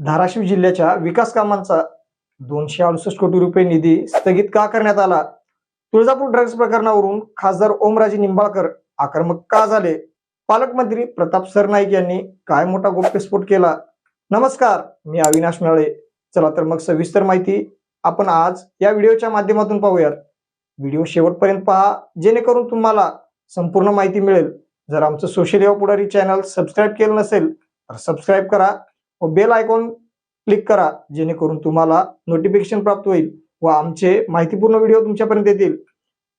धाराशिव जिल्ह्याच्या विकास कामांचा दोनशे अडुसष्ट कोटी रुपये निधी स्थगित का करण्यात आला? तुळजापूर ड्रग्ज प्रकरणावरून खासदार ओमराजे निंबाळकर आक्रमक का झाले? पालकमंत्री प्रताप सरनाईक यांनी काय मोठा गोप्यस्फोट केला? नमस्कार मी अविनाश मिळाळे चला तर मग सविस्तर माहिती आपण आज या व्हिडिओच्या माध्यमातून पाहूयात. व्हिडिओ शेवटपर्यंत पहा जेणेकरून तुम्हाला संपूर्ण माहिती मिळेल. जर आमचं सोशल युवा पुढारी चॅनल सबस्क्राईब केलं नसेल तर सबस्क्राईब करा. बेल आयकॉन क्लिक करा जेणेकरून तुम्हाला नोटिफिकेशन प्राप्त होईल व आमचे माहितीपूर्ण व्हिडिओ तुमच्यापर्यंत येतील.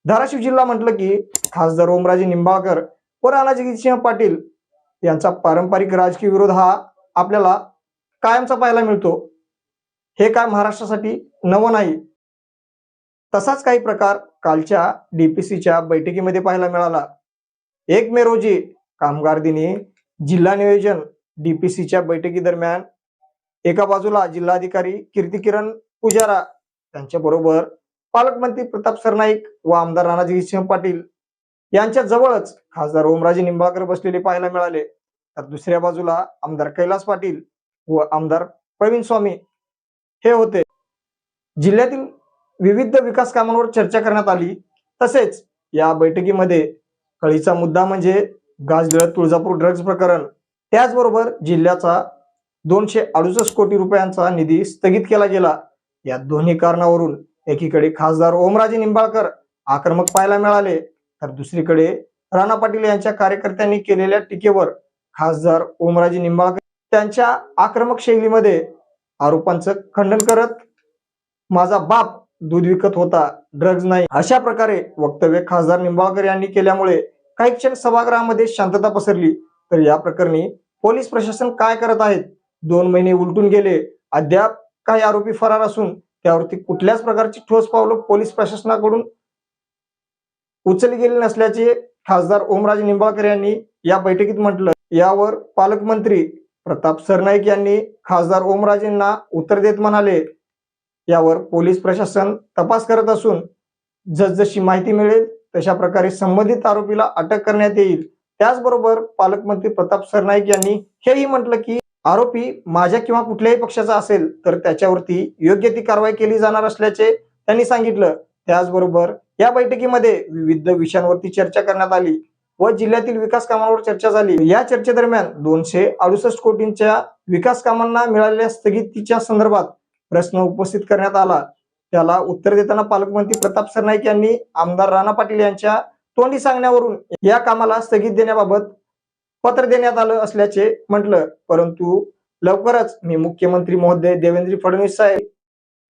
धाराशिव जिल्हा म्हटलं की खासदार ओमराजे निंबाळकर व राणा पाटील यांचा पारंपरिक राजकीय विरोध हा आपल्याला कायमचा पाहायला मिळतो. हे काय महाराष्ट्रासाठी नवं नाही. तसाच काही प्रकार कालच्या डीपीसीच्या बैठकीमध्ये पाहायला मिळाला. एक मे रोजी कामगार दिनी जिल्हा नियोजन डीपीसीच्या बैठकी दरम्यान एका बाजूला जिल्हाधिकारी कीर्ती किरण पुजारा त्यांच्या बरोबर पालकमंत्री प्रताप सरनाईक व आमदार राणाजी सिंह पाटील यांच्या जवळच खासदार ओमराजे निंबाळकर बसलेले पाहायला मिळाले. तर दुसऱ्या बाजूला आमदार कैलास पाटील व आमदार प्रवीण स्वामी हे होते. जिल्ह्यातील विविध विकास कामांवर चर्चा करण्यात आली. तसेच या बैठकीमध्ये कळीचा मुद्दा म्हणजे गाजगळ तुळजापूर ड्रग्ज प्रकरण त्याचबरोबर जिल्ह्याचा दोनशे अडुसष्ट कोटी रुपयांचा निधी स्थगित केला गेला. या दोन्ही कारणावरून एकीकडे खासदार ओमराजे निंबाळकर आक्रमक पाहायला मिळाले. तर दुसरीकडे राणा पाटील यांच्या कार्यकर्त्यांनी केलेल्या टीकेवर खासदार ओमराजे निंबाळकर त्यांच्या आक्रमक शैलीमध्ये आरोपांचं खंडन करत माझा बाप दूध विकत होता ड्रग्ज नाही. अशा प्रकारे वक्तव्य खासदार निंबाळकर यांनी केल्यामुळे काही क्षण सभागृहामध्ये शांतता पसरली. तर या प्रकरणी पोलीस प्रशासन काय करत आहेत? दोन महिने उलटून गेले. अद्याप काही आरोपी फरार असून त्यावरती कुठल्याच प्रकारची ठोस पावलं पोलीस प्रशासनाकडून उचलली गेली नसल्याचे खासदार ओमराजे निंबाळकर यांनी या बैठकीत म्हटलं. यावर पालकमंत्री प्रताप सरनाईक यांनी खासदार ओमराजेंना उत्तर देत म्हणाले. यावर पोलीस प्रशासन तपास करत असून जसजशी माहिती मिळेल तशा प्रकारे संबंधित आरोपीला अटक करण्यात येईल. त्याचबरोबर पालकमंत्री प्रताप सरनाईक यांनी हेही म्हटलं की आरोपी माझ्या किंवा कुठल्याही पक्षाचा असेल तर त्याच्यावरती योग्य ती कारवाई केली जाणार असल्याचे त्यांनी सांगितलं. त्याचबरोबर या बैठकीमध्ये विविध विषयांवरती चर्चा करण्यात आली व जिल्ह्यातील विकास कामांवर चर्चा झाली. या चर्चेदरम्यान दोनशे अडुसष्ट कोटींच्या विकास कामांना मिळालेल्या स्थगितीच्या संदर्भात प्रश्न उपस्थित करण्यात आला. त्याला उत्तर देताना पालकमंत्री प्रताप सरनाईक यांनी आमदार राणा पाटील यांच्या तोंडी सांगण्यावरून या कामाला स्थगित देण्याबाबत पत्र देण्यात आलं असल्याचे म्हटलं. परंतु लवकरच मी मुख्यमंत्री महोदय देवेंद्र फडणवीस साहेब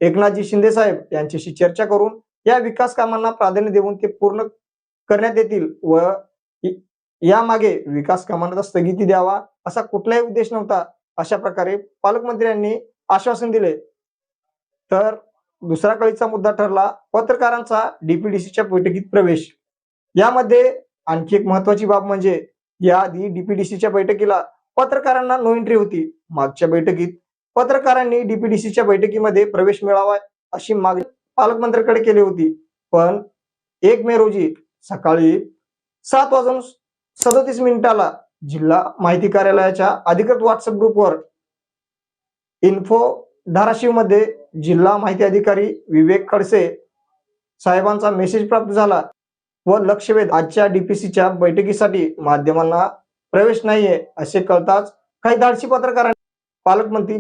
एकनाथजी शिंदे साहेब यांच्याशी चर्चा करून या विकास कामांना प्राधान्य देऊन ते पूर्ण करण्यात येतील व यामागे विकास कामांना स्थगिती द्यावा असा कुठलाही उद्देश नव्हता अशा प्रकारे पालकमंत्र्यांनी आश्वासन दिले. तर दुसरा कळीचा मुद्दा ठरला पत्रकारांचा डीपीडीसीच्या बैठकीत प्रवेश. यामध्ये आणखी एक महत्वाची बाब म्हणजे याआधी डीपीडीसीच्या बैठकीला पत्रकारांना नो एंट्री होती. मागच्या बैठकीत पत्रकारांनी डीपीडीसीच्या बैठकीमध्ये प्रवेश मिळावा अशी मागणी पालकमंत्र्यांकडे केली होती. पण एक मे रोजी सकाळी सात वाजून सदोतीस मिनिटाला जिल्हा माहिती कार्यालयाच्या अधिकृत व्हॉट्सअप ग्रुपवर इन्फो धाराशिवमध्ये जिल्हा माहिती अधिकारी विवेक खडसे साहेबांचा मेसेज प्राप्त झाला. व लक्षवेध आजच्या डीपीसीच्या बैठकीसाठी माध्यमांना प्रवेश नाहीये असे कळताच काही धाडसी पत्रकारांनी पालकमंत्री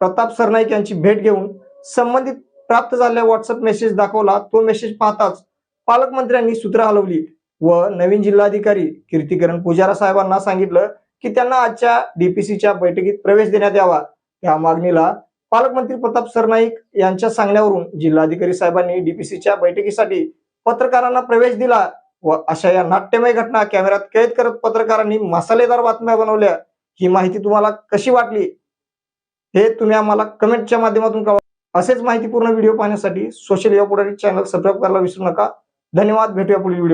प्रताप सरनाईक यांची भेट घेऊन संबंधित प्राप्त झालेला व्हॉट्सअप मेसेज दाखवला. तो मेसेज पाहताच पालकमंत्र्यांनी सूत्र हलवली व नवीन जिल्हाधिकारी कीर्तिकरण पुजारा साहेबांना सांगितलं की त्यांना आजच्या डीपीसीच्या बैठकीत प्रवेश देण्यात यावा. त्या मागणीला पालकमंत्री प्रताप सरनाईक यांच्या सांगण्यावरून जिल्हाधिकारी साहेबांनी डीपीसीच्या बैठकीसाठी पत्रकारांना प्रवेश दिला. व अशा या नाट्यमय घटना कॅमेऱ्यात कैद करत पत्रकारांनी मसालेदार बातम्या बनवल्या. ही माहिती तुम्हाला कशी वाटली? हे तुम्ही आम्हाला कमेंटच्या माध्यमातून कळवा. असेच माहितीपूर्ण व्हिडिओ पाहण्यासाठी सोशल युवा पुढारी चॅनल सबस्क्राईब करायला विसरू नका. धन्यवाद. भेटूया पुढील व्हिडिओ